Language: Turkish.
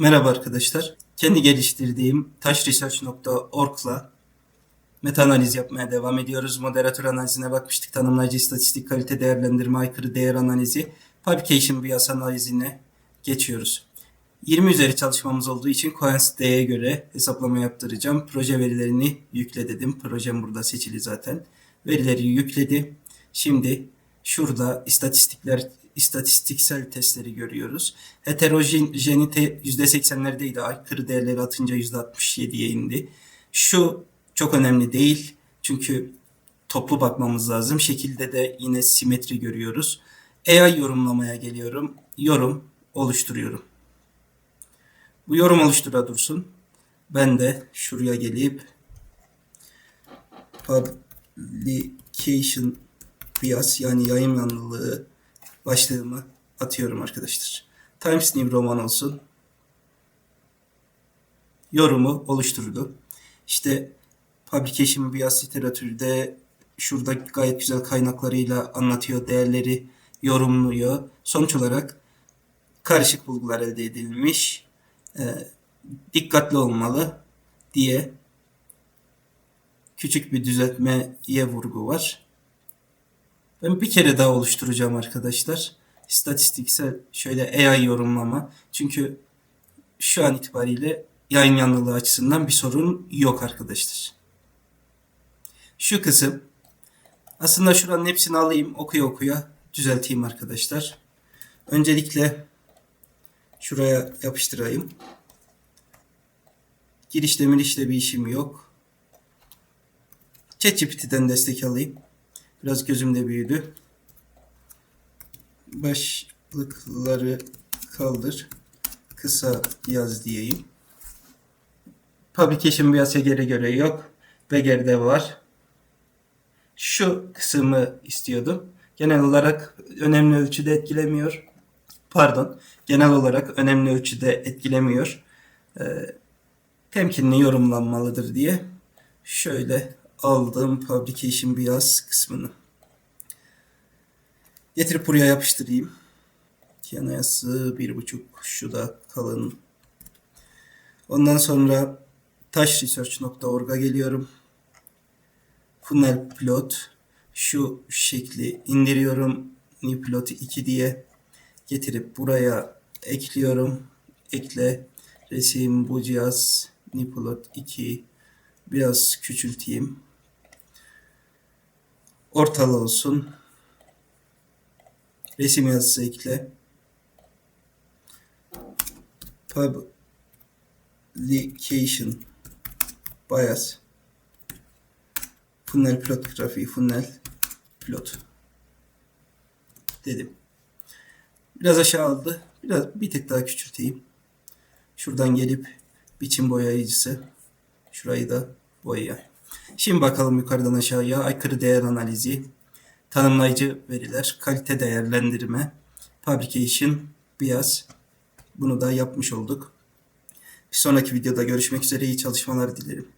Merhaba arkadaşlar. Kendi geliştirdiğim taşresearch.org'la meta analiz yapmaya devam ediyoruz. Moderatör analizine bakmıştık. Tanımlayıcı istatistik kalite değerlendirme aykırı değer analizi. Publication bias analizine geçiyoruz. 20 üzeri çalışmamız olduğu için Cohen's göre hesaplama yaptıracağım. Proje verilerini yükle dedim. Projem burada seçili zaten. Verileri yükledi. Şimdi şurada istatistikler istatistiksel testleri görüyoruz. Heterojenite %80'lerdeydi. Aykırı değerleri atınca %67'ye indi. Şu çok önemli değil. Çünkü toplu bakmamız lazım. Şekilde de yine simetri görüyoruz. AI yorumlamaya geliyorum. Yorum oluşturuyorum. Bu yorum oluştura dursun. Ben de şuraya gelip publication bias yani yayın yanlılığı başlığımı atıyorum arkadaşlar. Times New Roman olsun. Yorumu oluşturdu. İşte publication bias literatürde şurada gayet güzel kaynaklarıyla anlatıyor, değerleri yorumluyor. Sonuç olarak karışık bulgular elde edilmiş. E, dikkatli olmalı diye küçük bir düzeltmeye vurgu var. Ben bir kere daha oluşturacağım arkadaşlar. İstatistiksel şöyle AI yorumlama. Çünkü şu an itibariyle yayın yanlılığı açısından bir sorun yok arkadaşlar. Şu kısım aslında şuranın hepsini alayım okuya okuya düzelteyim arkadaşlar. Öncelikle şuraya yapıştırayım. Girişle mirişle bir işim yok. ChatGPT'den destek alayım. Biraz gözümde büyüdü. Başlıkları kaldır. Kısa yaz diyeyim. Publication bias'a geri göre yok. Beger'de var. Şu kısmı istiyordum. Genel olarak önemli ölçüde etkilemiyor. Pardon. Genel olarak önemli ölçüde etkilemiyor. Ee, temkinli yorumlanmalıdır diye şöyle aldım publication bias kısmını. Getirip buraya yapıştırayım. Yanayası bir buçuk şu da kalın. Ondan sonra taşresearch.org'a geliyorum. Funnel plot şu şekli indiriyorum. New plot 2 diye getirip buraya ekliyorum. Ekle resim bu cihaz new plot 2 biraz küçülteyim ortalı olsun. Resim yazısı ekle. Publication bias funnel plot grafiği funnel plot dedim. Biraz aşağı aldı. Biraz bir tık daha küçülteyim. Şuradan gelip biçim boyayıcısı şurayı da boyayayım. Şimdi bakalım yukarıdan aşağıya aykırı değer analizi, tanımlayıcı veriler, kalite değerlendirme, publication, bias. Bunu da yapmış olduk. Bir sonraki videoda görüşmek üzere iyi çalışmalar dilerim.